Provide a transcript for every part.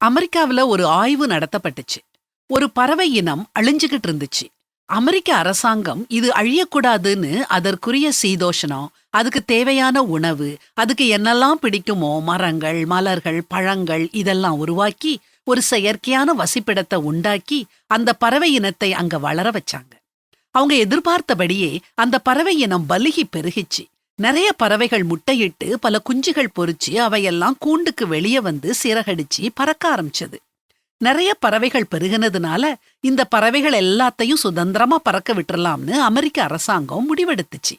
அமெரிக்காவில் ஒரு ஆய்வு நடத்தப்பட்டுச்சு. ஒரு பறவை இனம் அழிஞ்சுகிட்டு இருந்துச்சு. அமெரிக்க அரசாங்கம் இது அழியக்கூடாதுன்னு அதற்குரிய சீதோஷணம் அதுக்கு தேவையான உணவு அதுக்கு என்னெல்லாம் பிடிக்குமோ மரங்கள் மலர்கள் பழங்கள் இதெல்லாம் உருவாக்கி ஒரு செயற்கையான வசிப்பிடத்தை உண்டாக்கி அந்த பறவை இனத்தை அங்க வளர வச்சாங்க. அவங்க எதிர்பார்த்தபடியே அந்த பறவை இனம் பலுகி பெருகிச்சு. நிறைய பறவைகள் முட்டையிட்டு பல குஞ்சுகள் பொறிச்சு அவையெல்லாம் கூண்டுக்கு வெளியே வந்து சிறகடிச்சு பறக்க ஆரம்பிச்சது. நிறைய பறவைகள் பெருகினதுனால இந்த பறவைகள் எல்லாத்தையும் சுதந்திரமா பறக்க விட்டுறலாம்னு அமெரிக்க அரசாங்கம் முடிவெடுத்துச்சு.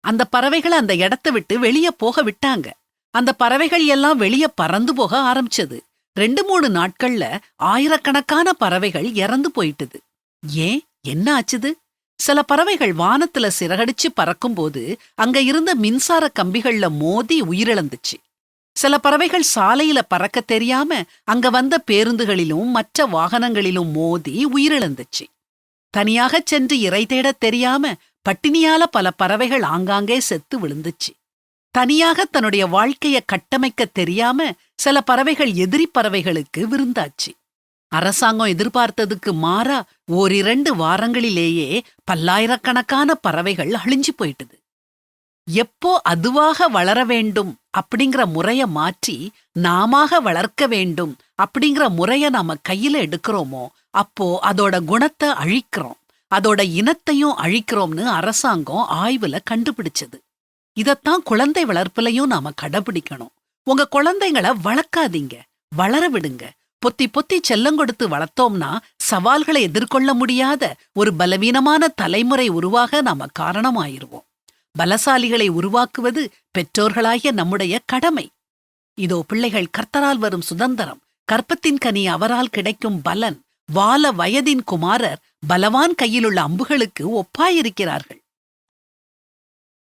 அந்த பறவைகளை அந்த இடத்த விட்டு வெளியே போக விட்டாங்க. அந்த பறவைகள் எல்லாம் வெளியே பறந்து போக ஆரம்பிச்சது. ரெண்டு மூணு நாட்கள்ல ஆயிரக்கணக்கான பறவைகள் இறந்து போயிட்டுது. ஏன்? என்ன ஆச்சுது? சில பறவைகள் வானத்துல சிறகடிச்சு பறக்கும்போது அங்க இருந்த மின்சார கம்பிகள்ல மோதி உயிரிழந்துச்சு. சில பறவைகள் சாலையில பறக்க தெரியாம அங்க வந்த பேருந்துகளிலும் மற்ற வாகனங்களிலும் மோதி உயிரிழந்துச்சு. தனியாக சென்று இறை தேடத் தெரியாம பட்டினியால பல பறவைகள் ஆங்காங்கே செத்து விழுந்துச்சு. தனியாக தன்னுடைய வாழ்க்கைய கட்டமைக்க தெரியாம சில பறவைகள் எதிரி பறவைகளுக்கு விருந்தாச்சு. அரசாங்கம் எதிர்பார்த்ததுக்கு மாறா ஓரிரண்டு வாரங்களிலேயே பல்லாயிரக்கணக்கான பறவைகள் அழிஞ்சு போயிட்டுது. எப்போ அதுவாக வளர வேண்டும் அப்படிங்கிற முறைய மாற்றி நாமாக வளர்க்க வேண்டும் அப்படிங்கிற முறைய நாம கையில எடுக்கிறோமோ அப்போ அதோட குணத்தை அழிக்கிறோம். அதோட இனத்தையும் அழிக்கிறோம்னு அரசாங்கம் ஆய்வுல கண்டுபிடிச்சது. இதத்தான் குழந்தை வளர்ப்புலயும் நாம கடைபிடிக்கணும். உங்க குழந்தைங்கள வளர்க்காதீங்க. வளர விடுங்க. பொத்தி பொத்தி செல்லங்கொடுத்து வளர்த்தோம்னா சவால்களை எதிர்கொள்ள முடியாத ஒரு பலவீனமான தலைமுறை உருவாக நாம காரணமாயிருவோம். பலசாலிகளை உருவாக்குவது பெற்றோர்களாகிய நம்முடைய கடமை. இதோ பிள்ளைகள் கர்த்தரால் வரும் சுதந்திரம் கற்பத்தின் கனி அவரால் கிடைக்கும் பலன் வால வயதின் குமாரர் பலவான் கையிலுள்ள அம்புகளுக்கு ஒப்பாயிருக்கிறார்கள்.